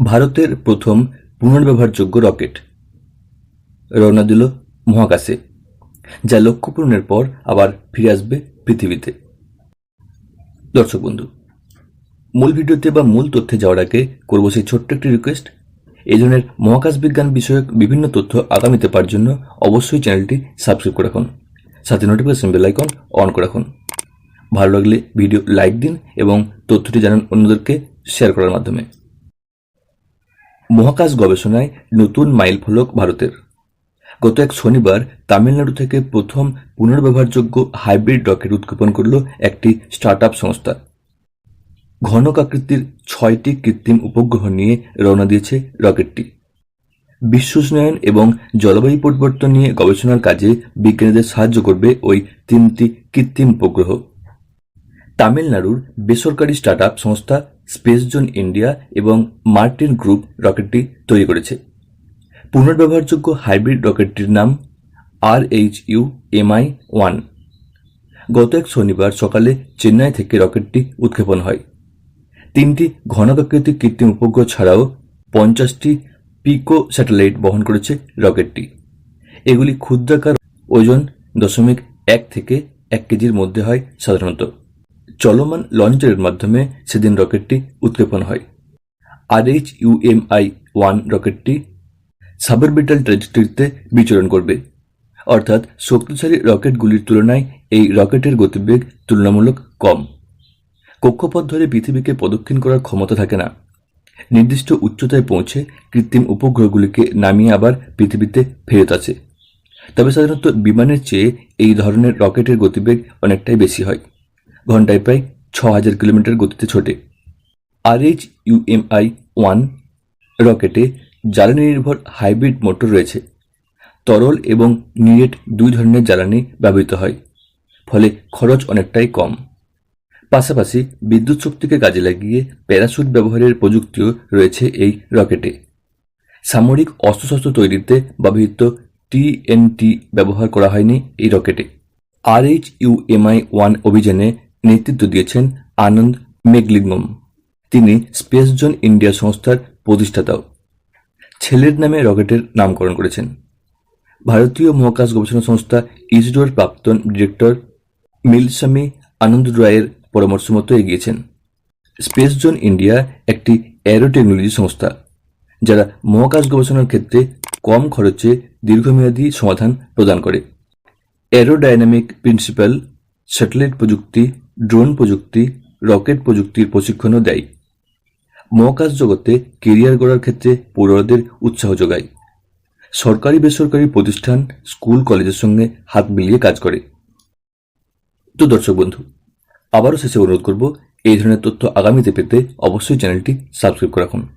ভারতের প্রথম পুনর্ব্যবহারযোগ্য রকেট। রওনা দিল মহাকাশে, যা লক্ষ্য পূরণের পর আবার ফিরে আসবে পৃথিবীতে। দর্শক বন্ধু, মূল ভিডিওতে বা মূল তথ্যে যাওয়ার আগে করব সেই ছোট্ট একটি রিকোয়েস্ট এই ধরনের মহাকাশ বিজ্ঞান বিষয়ক বিভিন্ন তথ্য আগামীতে পাওয়ার জন্য অবশ্যই চ্যানেলটি সাবস্ক্রাইব করে রাখুন। সাথে নোটিফিকেশন বেল আইকন অন করে রাখুন। ভালো লাগলে ভিডিও লাইক দিন এবং তথ্যটি জানান অন্যদেরকে শেয়ার করার মাধ্যমে। মহাকাশ গবেষণায় নতুন মাইল ফলক ভারতের। গত এক শনিবার তামিলনাড়ু থেকে প্রথম পুনর্ব্যবহারযোগ্য হাইব্রিড রকেট উৎক্ষেপণ করল একটি স্টার্টআপ সংস্থা। ঘনক আকৃতির ছয়টি কৃত্রিম উপগ্রহ নিয়ে রওনা দিয়েছে রকেটটি। বিশ্বসনায়ন এবং জলবায়ু পরিবর্তন নিয়ে গবেষণার কাজে বিজ্ঞানীদের সাহায্য করবে ওই তিনটি কৃত্রিম উপগ্রহ। তামিলনাড়ুর বেসরকারি স্টার্টআপ সংস্থা স্পেস জোন ইন্ডিয়া এবং মার্টিন গ্রুপ রকেটটি তৈরি করেছে। পুনর্ব্যবহারযোগ্য হাইব্রিড রকেটটির নাম R H U M I one গত এক শনিবার সকালে চেন্নাই থেকে রকেটটি উৎক্ষেপণ হয়। তিনটি ঘনকাকৃতির কৃত্রিম উপগ্রহ ছাড়াও পঞ্চাশটি পিকো স্যাটেলাইট বহন করেছে রকেটটি এগুলি ক্ষুদ্রাকার ওজন দশমিক এক থেকে এক কেজির মধ্যে হয় সাধারণত। চলমান লঞ্চের মাধ্যমে সেদিন রকেটটি উৎক্ষেপণ হয়। আর এইচ ইউএমআই ওয়ান রকেটটি সাবরবিটাল ট্র্যাজেক্টরিতে বিচরণ করবে। অর্থাৎ শক্তিশালী রকেটগুলির তুলনায় এই রকেটের গতিবেগ তুলনামূলক কম। কক্ষপথ ধরে পৃথিবীকে প্রদক্ষিণ করার ক্ষমতা থাকে না। নির্দিষ্ট উচ্চতায় পৌঁছে কৃত্রিম উপগ্রহগুলিকে নামিয়ে আবার পৃথিবীতে ফেরত আছে তবে সাধারণত বিমানের চেয়ে এই ধরনের রকেটের গতিবেগ অনেকটাই বেশি হয়। ঘন্টায় প্রায় ছ হাজার কিলোমিটার গতিতে ছোটে। আর এইচ ইউএমআই ওয়ান রকেটে জ্বালানি নির্ভর হাইব্রিড মোটর রয়েছে। তরল এবং নিরেট দুই ধরনের জ্বালানি ব্যবহৃত হয়, ফলে খরচ অনেকটাই কম। পাশাপাশি বিদ্যুৎ শক্তিকে কাজে লাগিয়ে প্যারাশুট ব্যবহারের প্রযুক্তিও রয়েছে এই রকেটে সামরিক অস্ত্রশস্ত্র তৈরিতে ব্যবহৃত টিএনটি ব্যবহার করা হয়নি এই রকেটে আর এইচ ইউএমআই ওয়ান অভিযানে নেতৃত্ব দিয়েছেন আনন্দ মেঘলিঙ্গম তিনি স্পেস জোন ইন্ডিয়া সংস্থার প্রতিষ্ঠাতাও। ছেলের নামে রকেটের নামকরণ করেছেন। ভারতীয় মহাকাশ গবেষণা সংস্থা ইসরোর প্রাক্তন ডিরেক্টর মিলস্বামী আনন্দ রায়ের পরামর্শ মতো এগিয়েছেন। স্পেস জোন ইন্ডিয়া একটি অ্যারো টেকনোলজি সংস্থা, যারা মহাকাশ গবেষণার ক্ষেত্রে কম খরচে দীর্ঘমেয়াদী সমাধান প্রদান করে। অ্যারোডাইনামিক প্রিন্সিপাল, স্যাটেলাইট প্রযুক্তি ড্রোন প্রযুক্তি, রকেট প্রযুক্তির প্রশিক্ষণও দেয়। মহাকাশ জগতে কেরিয়ার গড়ার ক্ষেত্রে পড়ুয়াদের উৎসাহ যোগায়। সরকারি বেসরকারি প্রতিষ্ঠান, স্কুল, কলেজের সঙ্গে হাত মিলিয়ে কাজ করে। তো দর্শক বন্ধু, আবারও শেষে অনুরোধ করব, এই ধরনের তথ্য আগামীতে পেতে অবশ্যই চ্যানেলটি সাবস্ক্রাইব করে রাখুন।